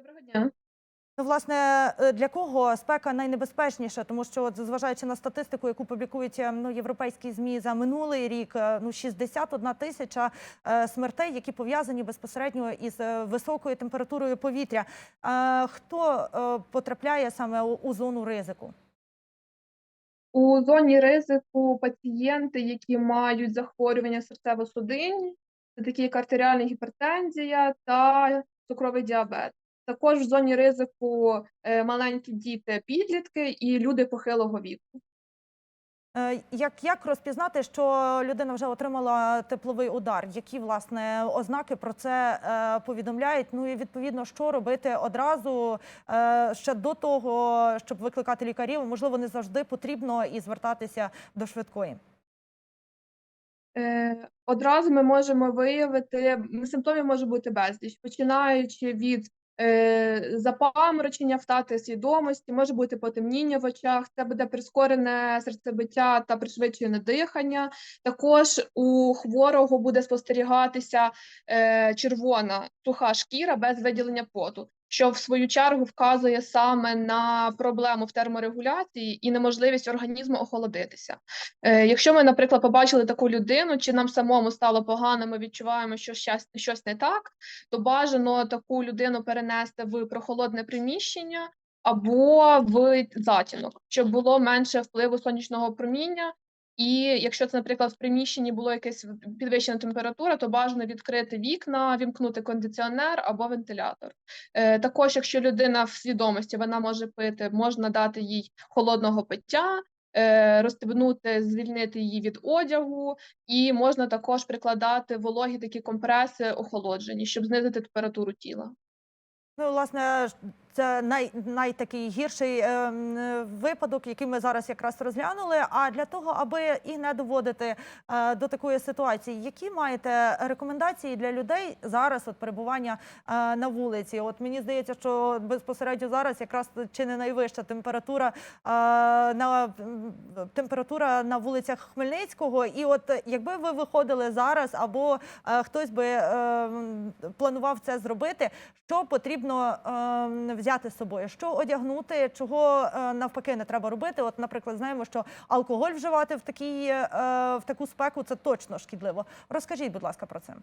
Доброго дня. Ну, власне, е, для кого спека найнебезпечніша? Тому що, от, зважаючи на статистику, яку публікують е, ну, європейські змі за минулий рік, е, ну 61 тисяча е, смертей, які пов'язані безпосередньо із високою температурою повітря. Е, Хто е, потрапляє саме у, у зону ризику? У зоні ризику пацієнти, які мають захворювання серцево-судинні, це такі як артеріальна гіпертензія та цукровий діабет. Також в зоні ризику е, маленькі діти, підлітки і люди похилого віку. Е, Як, як розпізнати, що людина вже отримала тепловий удар? Які власне ознаки про це е, повідомляють? Ну і відповідно, що робити одразу е, ще до того, щоб викликати лікарів? Можливо, не завжди потрібно і звертатися до швидкої. Е, Одразу ми можемо виявити м, симптомів може бути безліч, починаючи від запаморочення, втрати свідомості, може бути потемніння в очах, це буде прискорене серцебиття та пришвидшене дихання. Також у хворого буде спостерігатися е, червона суха шкіра без виділення поту. Що в свою чергу вказує саме на проблему в терморегуляції і неможливість організму охолодитися. Е, Якщо ми, наприклад, побачили таку людину, чи нам самому стало погано, ми відчуваємо, що щось, щось не так, то бажано таку людину перенести в прохолодне приміщення або в затінок, щоб було менше впливу сонячного проміння. І якщо це, наприклад, в приміщенні було якась підвищена температура, то бажано відкрити вікна, вімкнути кондиціонер або вентилятор. Е, також, якщо людина в свідомості вона може пити, можна дати їй холодного пиття, е, розстебнути, звільнити її від одягу, і можна також прикладати вологі такі компреси охолоджені, щоб знизити температуру тіла. Ну, власне, це най, найтакий гірший е, випадок, який ми зараз якраз розглянули. А для того, аби і не доводити е, до такої ситуації, які маєте рекомендації для людей зараз от перебування е, на вулиці? От мені здається, що безпосередньо зараз якраз чи не найвища температура е, на температура на вулицях Хмельницького. І от якби ви виходили зараз, або е, хтось би е, планував це зробити, що потрібно е, взяти з собою, що одягнути, чого е, навпаки не треба робити. От, наприклад, знаємо, що алкоголь вживати в такій е, в таку спеку це точно шкідливо. Розкажіть, будь ласка, про це.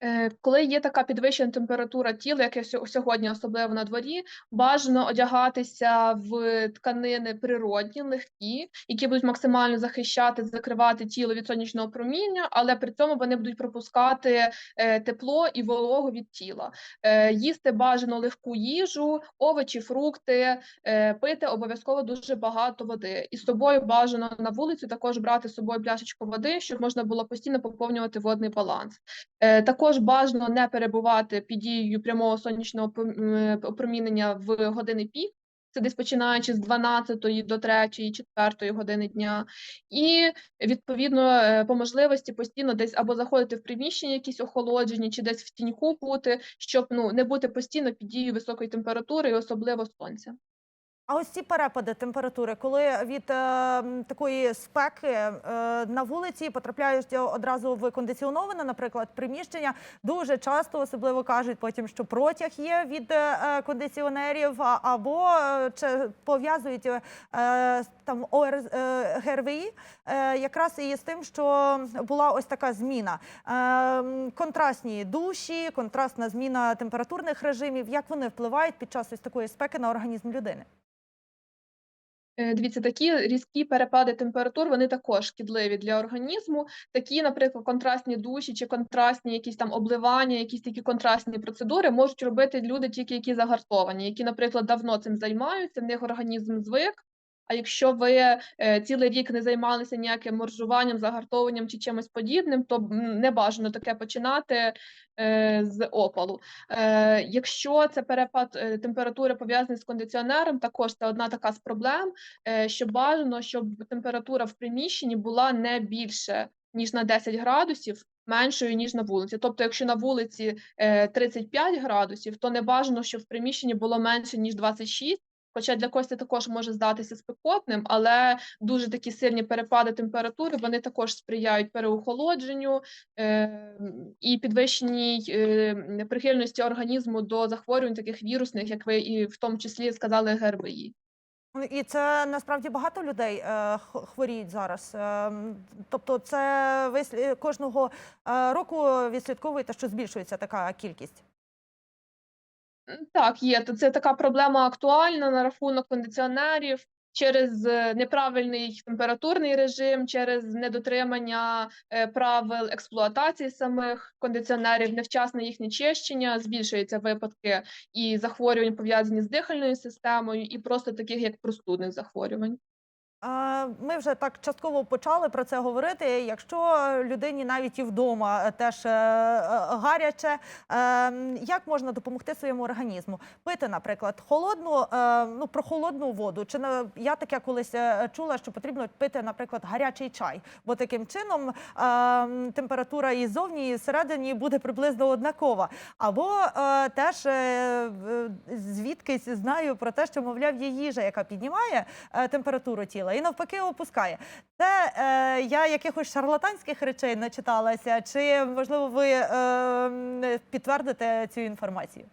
Е, Коли є така підвищена температура тіла, як сьогодні, особливо на дворі, бажано одягатися в тканини природні, легкі, які будуть максимально захищати, закривати тіло від сонячного проміння, але при цьому вони будуть пропускати е, тепло і вологу від тіла. Е, Їсти бажано легку їжу, овочі, фрукти, пити обов'язково дуже багато води. І з собою бажано на вулицю також брати з собою пляшечку води, щоб можна було постійно поповнювати водний баланс. Е, Також бажано не перебувати під дією прямого сонячного опромінення в години пік. Це десь починаючи з 12 до 3, 4 години дня, і відповідно е, по можливості постійно десь або заходити в приміщення, якісь охолоджені, чи десь в тіньку бути, щоб ну не бути постійно під дією високої температури, і особливо сонця. А ось ці перепади температури, коли від е, такої спеки е, на вулиці потрапляють одразу в кондиціоноване, наприклад, приміщення, дуже часто особливо кажуть потім, що протяг є від е, е, кондиціонерів, або е, чи пов'язують е, там ОР, е, ГРВІ е, якраз і з тим, що була ось така зміна. Е, контрастні душі, контрастна зміна температурних режимів. Як вони впливають під час ось такої спеки на організм людини? Е, Дивіться, такі різкі перепади температур вони також шкідливі для організму. Такі, наприклад, контрастні душі чи контрастні якісь там обливання, якісь такі контрастні процедури можуть робити люди, тільки які загартовані, які, наприклад, давно цим займаються, в них організм звик. А якщо ви е, цілий рік не займалися ніяким моржуванням, загартовуванням чи чимось подібним, то не бажано таке починати е, з опалу. Е, якщо це перепад температури пов'язаний з кондиціонером, також це одна така з проблем що бажано, щоб температура в приміщенні була не більше ніж на 10 градусів, меншою ніж на вулиці. Тобто, якщо на вулиці е, 35 градусів, то не бажано, щоб в приміщенні було менше ніж 26, Хоча для це також може здатися спекотним, але дуже такі сильні перепади температури вони також сприяють переохолодженню е, і підвищеній е, прихильності організму до захворювань таких вірусних, як ви і в тому числі сказали ГРВІ. Ну, І це насправді багато людей е, хворіють зараз. Е, Тобто, це ви кожного е, року відслідковуєте, що збільшується така кількість. Так, є. То це така проблема актуальна на рахунок кондиціонерів через е, неправильний температурний режим, через недотримання е, правил експлуатації самих кондиціонерів, невчасне їхнє чищення, збільшуються випадки і захворювань пов'язані з дихальною системою, і просто таких як простудних захворювань. Ми вже так частково почали про це говорити. Якщо людині навіть і вдома е, теж е, е, гаряче, як можна допомогти своєму організму? Пити, наприклад, холодну, ну про холодну воду. Чи я таке колись чула, що потрібно пити, наприклад, гарячий чай, бо таким чином температура і зовні, і всередині буде приблизно однакова. Або теж звідкись знаю про те, що мовляв є їжа, яка піднімає температуру тіла і навпаки опускає. Це е, я якихось шарлатанських речей начиталася, чи можливо ви е, підтвердите цю інформацію?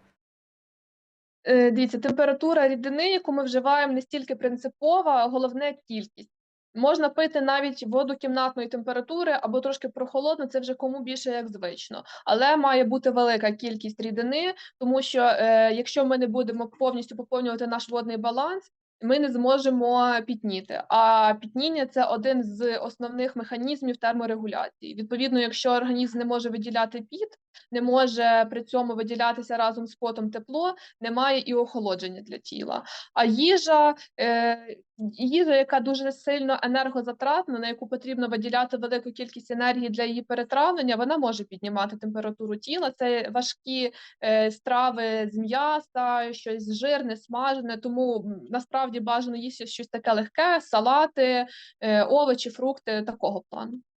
Е, Дивіться, температура рідини, яку ми вживаємо, не стільки принципова, головне кількість. Можна пити навіть воду кімнатної температури або трошки прохолодно, це вже кому більше як звично. Але має бути велика кількість рідини, тому що е, якщо ми не будемо повністю поповнювати наш водний баланс, ми не зможемо пітніти. А пітніння це один з основних механізмів терморегуляції. Відповідно, якщо організм не може виділяти піт, не може при цьому виділятися разом з потом тепло, немає і охолодження для тіла. А їжа, е, їжа, яка дуже сильно енергозатратна, на яку потрібно виділяти велику кількість енергії для її перетравлення, вона може піднімати температуру тіла. Це важкі е, страви з м'яса, щось жирне, смажене. Тому насправді бажано їсти щось таке легке, салати, е, овочі, фрукти такого плану.